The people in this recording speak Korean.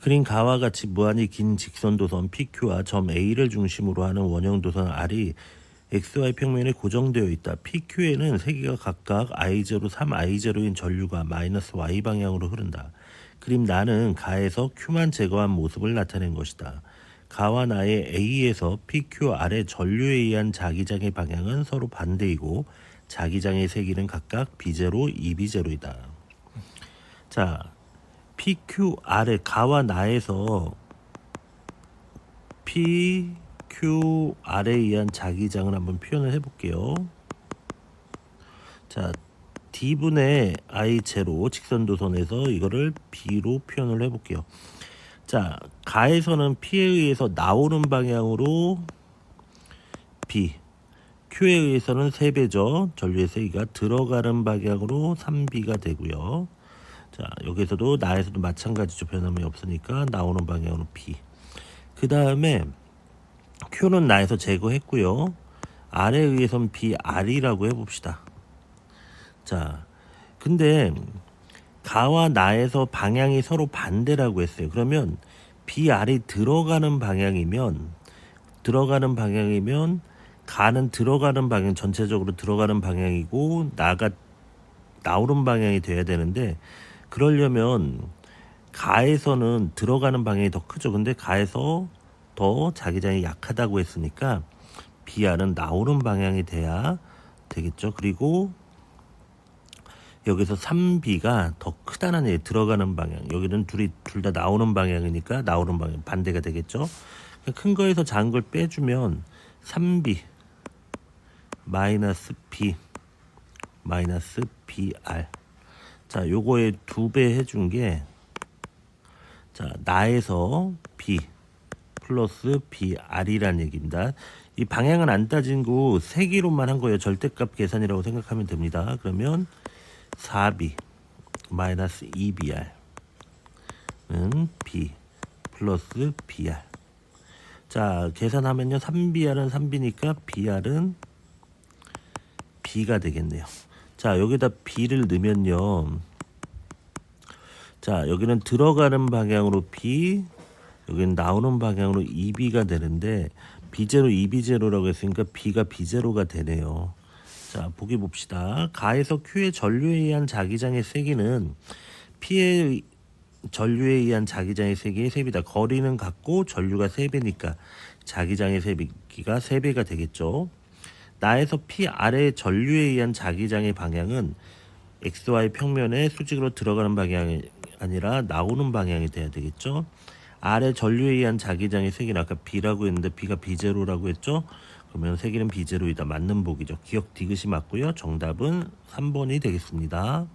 그린 가와 같이 무한히 긴 직선 도선 PQ와 점 A를 중심으로 하는 원형 도선 R이 XY 평면에 고정되어 있다. PQ에는 세개가 각각 I0, 3I0인 전류가 마이너스 Y 방향으로 흐른다. 그림 나는 가에서 Q만 제거한 모습을 나타낸 것이다. 가와 나의 A에서 PQR의 전류에 의한 자기장의 방향은 서로 반대이고 자기장의 세기는 각각 B0, 2B0이다. 자, PQR의 가와 나에서 PQR에 의한 자기장을 한번 표현을 해볼게요. 자, D분의 I 제로 직선 도선에서 이거를 B로 표현을 해볼게요. 자, 가에서는 P에 의해서 나오는 방향으로 B, Q에 의해서는 3배죠. 전류의 세기가 들어가는 방향으로 3B가 되고요. 자, 여기서도 나에서도 마찬가지죠. 변함이 없으니까 나오는 방향으로 B. 그 다음에 Q는 나에서 제거했고요. R에 의해서는 BR이라고 해봅시다. 자, 근데 가와 나에서 방향이 서로 반대라고 했어요. 그러면 BR이 들어가는 방향이면 들어가는 방향이면 가는 들어가는 방향 전체적으로 들어가는 방향이고 나가 나오는 방향이 돼야 되는데 그러려면 가에서는 들어가는 방향이 더 크죠. 근데 가에서 더 자기장이 약하다고 했으니까 BR은 나오는 방향이 돼야 되겠죠. 그리고 여기서 3B가 더 크다는 얘기 들어가는 방향. 여기는 둘이 둘 다 나오는 방향이니까 나오는 방향 반대가 되겠죠. 큰 거에서 작은 걸 빼주면 3B 마이너스 B 마이너스 BR. 자, 요거에 두 배 해준 게 자, 나에서 B 플러스 BR이란 얘기입니다. 이 방향은 안 따진고 세기로만 한 거예요. 절대값 계산이라고 생각하면 됩니다. 그러면 4B 마이너스 2BR은 B 플러스 BR. 자, 계산하면요. 3BR은 3B니까 BR은 B가 되겠네요. 자, 여기다 B를 넣으면요. 자, 여기는 들어가는 방향으로 B, 여기는 나오는 방향으로 2B가 되는데 B0, 2B0라고 했으니까 B가 B0가 되네요. 자, 보기 봅시다. 가에서 Q의 전류에 의한 자기장의 세기는 P의 전류에 의한 자기장의 세기의 세비다. 거리는 같고 전류가 세배니까 자기장의 세기가 세배가 되겠죠. 나에서 P 아래 전류에 의한 자기장의 방향은 XY 평면에 수직으로 들어가는 방향이 아니라 나오는 방향이 돼야 되겠죠. 아래 전류에 의한 자기장의 세기는 아까 B라고 했는데 B가 B0라고 했죠. 그러면 세기는 B0이다. 맞는 보기죠. 기억 디귿이 맞고요. 정답은 3번이 되겠습니다.